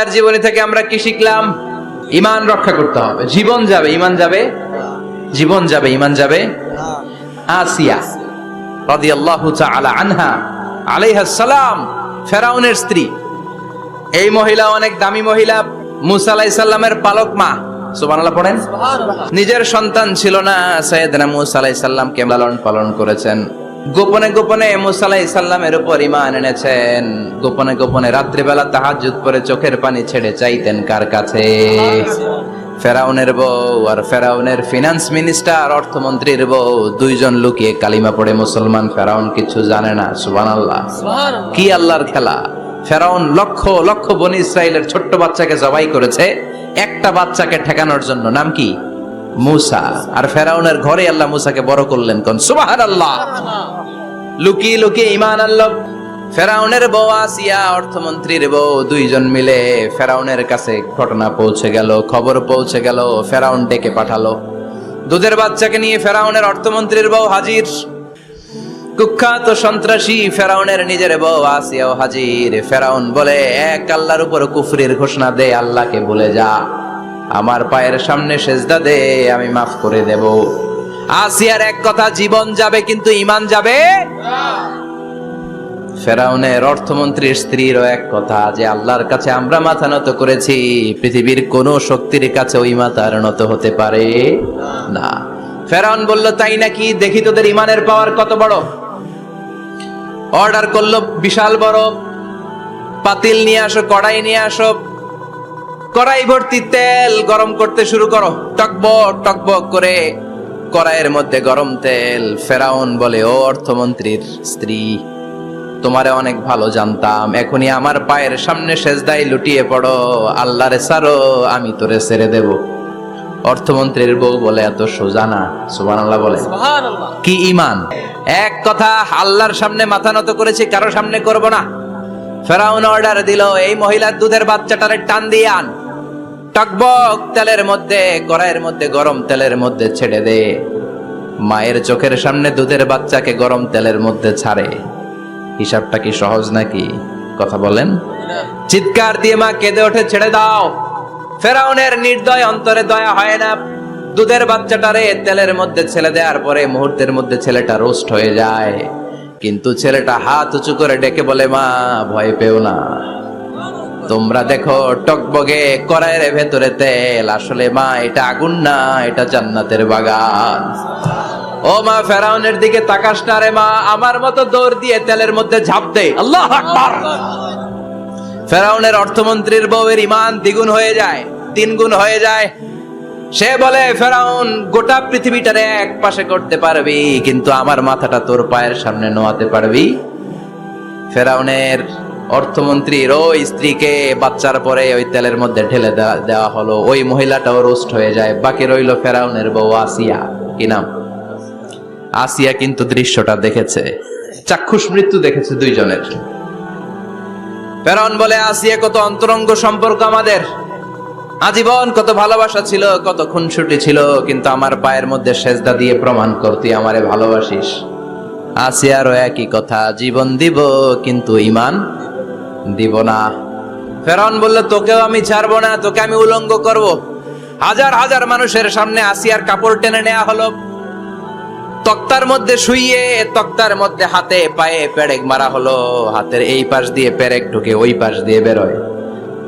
আসিয়ার জীবনী থেকে আমরা কি শিখলাম? ইমান রক্ষা করতে হবে। জীবন যাবে ইমান যাবে? জীবন যাবে ইমান যাবে? আসিয়া রাদিয়াল্লাহু তাআলা আনহা আলাইহা সালাম ফেরাউনের স্ত্রী। এই মহিলা অনেক দামি মহিলা। মুসা আলাইহিস সালামের পালক মা। সুবহানাল্লাহ পড়েন? নিজের সন্তান ছিল না। সাইয়েদনা মুসা আলাইহিস সালামকে লালন পালন করেছেন। গোপনে গোপনে মুসা আলাইহিস সালামের উপর ইমান এনেছেন। গোপনে গোপনে রাত্রিবেলা তাহাজ্জুদ করে চোখের পানি ছেড়ে চাইতেন কার কাছে? ফেরাউনের বউ আর ফেরাউনের ফিনান্স মিনিস্টার অর্থমন্ত্রীর বউ দুইজন লুকিয়ে কালিমা পড়ে মুসলমান। ফেরাউন কিছু জানে না সুবহানাল্লাহ। কি আল্লাহর খেলা? ফেরাউন লক্ষ লক্ষ বনি ইসরায়েলের ছোট্ট বাচ্চাকে জবাই করেছে। একটা বাচ্চাকে ঠেকানোর জন্য। নাম কি? মুসা। আর ফেরাউনের ঘরে আল্লাহ মুসাকে বড় করলেন। কোন? সুবাহান আল্লাহ লুকিয়ে লুকিয়ে ইমান আল্লাহ ফেরাউনের বউ আসিয়া অর্থমন্ত্রীর বউ দুইজন মিলে ফেরাউনের কাছে ঘটনা পৌঁছে গেল, খবর পৌঁছে গেল, ফেরাউন ডেকে পাঠালো। দুধের বাচ্চাকে নিয়ে ফেরাউনের অর্থমন্ত্রীর বউ হাজির। কুখ্যাত সন্ত্রাসী ফেরাউনের নিজের বউ আসিয়াও হাজির। ফেরাউন বলে, এক আল্লাহর উপর কুফরির ঘোষণা দে, আল্লাহকে বলে যা। আমার পায়ের সামনে সেজদা দে, আমি মাফ করে দেব। আসিয়ার এক কথা, জীবন যাবে কিন্তু ইমান যাবে? ফেরাউনের অর্থমন্ত্রীর স্ত্রীরও এক কথা, যে আল্লাহর কাছে আমরা মাথা নত করেছি, পৃথিবীর কোন শক্তির কাছে ওই মাথার নত হতে পারে না। ফেরাউন বলল, তাই নাকি? দেখি তোদের ইমানের পাওয়ার কত বড়। অর্ডার করল, বিশাল বড়। পাতিল নিয়ে আসো, কড়াই নিয়ে আসো কড়াই ভর্তি তেল গরম করতে শুরু করো। টকবক টকবক করে কড়াইয়ের মধ্যে গরম তেল। ফেরাউন বলে ও অর্থমন্ত্রীর স্ত্রী তোমারে অনেক ভালো জানতাম। এখনই আমার পায়ের সামনে সেজদাই লুটিয়ে পড়ো। আল্লাহরে সারো আমি তোরে ছেড়ে দেব। অর্থমন্ত্রীর বউ বলে এত সোজা না। সুবহানাল্লাহ বলে কি ইমান এক কথা আল্লাহর সামনে মাথা নত করেছি কারও সামনে করব না। ফেরাউন অর্ডার দিল এই মহিলার দুধের বাচ্চাটারে টান দিয়ে আন। টকবক তেলের মধ্যে, কড়াইয়ের মধ্যে, গরম তেলের মধ্যে ছেড়ে দে। মায়ের চোখের সামনে দুধের বাচ্চাকে গরম তেলের মধ্যে ছাড়ে। হিসাবটা কি সহজ নাকি? কথা বলেন। চিৎকার দিয়ে মা কেঁদে ওঠে, ছেড়ে দাও। ফেরাউনের নির্দয় অন্তরে দয়া হয় না। দুধের বাচ্চাটারে তেলের মধ্যে ছেলে দেওয়ার পরে মুহূর্তের মধ্যে ছেলেটা রোস্ট হয়ে যায়। কিন্তু ছেলেটা হাত উঁচু করে ডেকে বলে, মা, ভয় পেও না। তোমরা দেখো টকবগে কড়াইয়ের ভেতরে তেল। আসলে মা, এটা আগুন না, এটা জান্নাতের বাগান। ও মা, ফেরাউনের দিকে তাকাস না রে মা, আমার মতো দৌড় দিয়ে তেলের মধ্যে ঝাঁপ দে। আল্লাহ আকবার। ফেরাউনের অর্থমন্ত্রীর বউয়ের ইমান দ্বিগুণ হয়ে যায়, তিন গুণ হয়ে যায়। সে বলে, ফেরাউন, গোটা পৃথিবীটারে এক পাশে করতে পারবি, কিন্তু আমার মাথাটা তোর পায়ের সামনে নোয়াতে পারবি? ফেরাউনের অর্থমন্ত্রীর ওই স্ত্রীকে বাচ্চার পরে ওই তেলের মধ্যে ঢেলে দেওয়া- হলো। ওই মহিলাটাও রোস্ট হয়ে যায়। বাকি রইল ফেরাউনের বউ আসিয়া। কি নাম? আসিয়া কিন্তু দৃশ্যটা দেখেছে। চাক্ষুষ মৃত্যু দেখেছে দুইজনের। ফেরাউন বলে, আসিয়া কত অন্তরঙ্গ সম্পর্ক আমাদের। আজীবন কত ভালোবাসা ছিল, কত খুনসুটি ছিল, কিন্তু আমার পায়ের মধ্যে সেজদা দিয়ে প্রমাণ কর, তুই আমারে ভালোবাসিস। আসিয়ারও একই কথা, জীবন দিব কিন্তু ইমান দিব না। ফেরাউন বললে, তোকেও আমি ছাড়বো না, তোকে আমি উলঙ্গ করব। হাজার হাজার মানুষের সামনে আসিয়ার কাপড় টেনে নেওয়া হলো। তক্তার মধ্যে শুইয়ে, তক্তার মধ্যে হাতে পায়ে পেরেক মারা হলো। হাতের এই পাশ দিয়ে পেরেক ঢুকে ওই পাশ দিয়ে বেরোয়।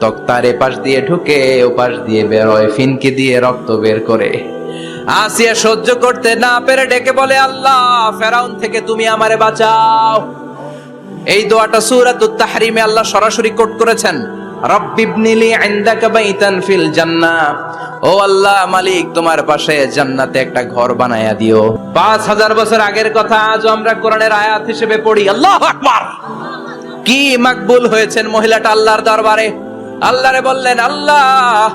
তক্তার এ পাশ দিয়ে ঢুকে ও পাশ দিয়ে বেরোয়, ফিনকি দিয়ে রক্ত বের করে। আসিয়া সহ্য করতে না পেরে ডেকে বলে, আল্লাহ, ফেরাউন থেকে তুমি আমারে বাঁচাও। এই দোয়াটা সূরাতুত তাহরিমে আল্লাহ সরাসরি কোট করেছেন। রব্বিবনিলি ইনদাকা বাইতান ফিল জান্নাহ ও আল্লাহ মালিক, তোমার পাশে জান্নাতে একটা ঘর বানায়া দিও। পাঁচ হাজার বছর আগের কথা আজ আমরা কোরআনের আয়াত হিসেবে পড়ি। আল্লাহ আকবার! কি মাকবুল হয়েছেন মহিলাটা আল্লাহর দরবারে। আল্লাহরে বললেন, আল্লাহ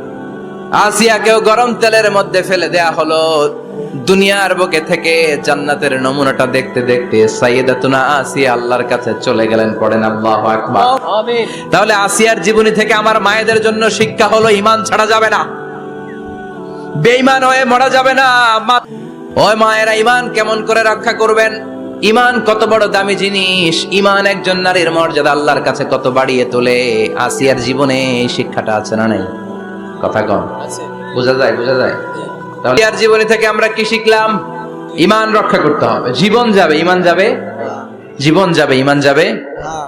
আসিয়াকেও গরম তেলের মধ্যে ফেলে দেয়া হলো। দুনিয়ার বুকে থেকে জান্নাতের নমুনাটা দেখতে দেখতে সাইয়েদাতুনা আসিয়া আল্লাহর কাছে চলে গেলেন পড়েন আল্লাহু আকবার। আমিন। তাহলে আসিয়ার জীবনী থেকে আমার মায়েদের জন্য শিক্ষা হলো ইমান ছাড়া যাবে না। বেঈমান হয়ে মরা যাবে না। ওই মায়েরা ইমান কেমন করে রক্ষা করবেন? ইমান কত বড় দামি জিনিস। ইমান একজন নারীর মর্যাদা আল্লাহর কাছে কত বাড়িয়ে তোলে। আসিয়ার জীবনে এই শিক্ষাটা আছে না নাই? কথা কম বোঝা যায় বোঝা যায়? তাহলে আর জীবনী থেকে আমরা কি শিখলাম? ইমান রক্ষা করতে হবে। জীবন যাবে ইমান যাবে? জীবন যাবে ইমান যাবে? হ্যাঁ।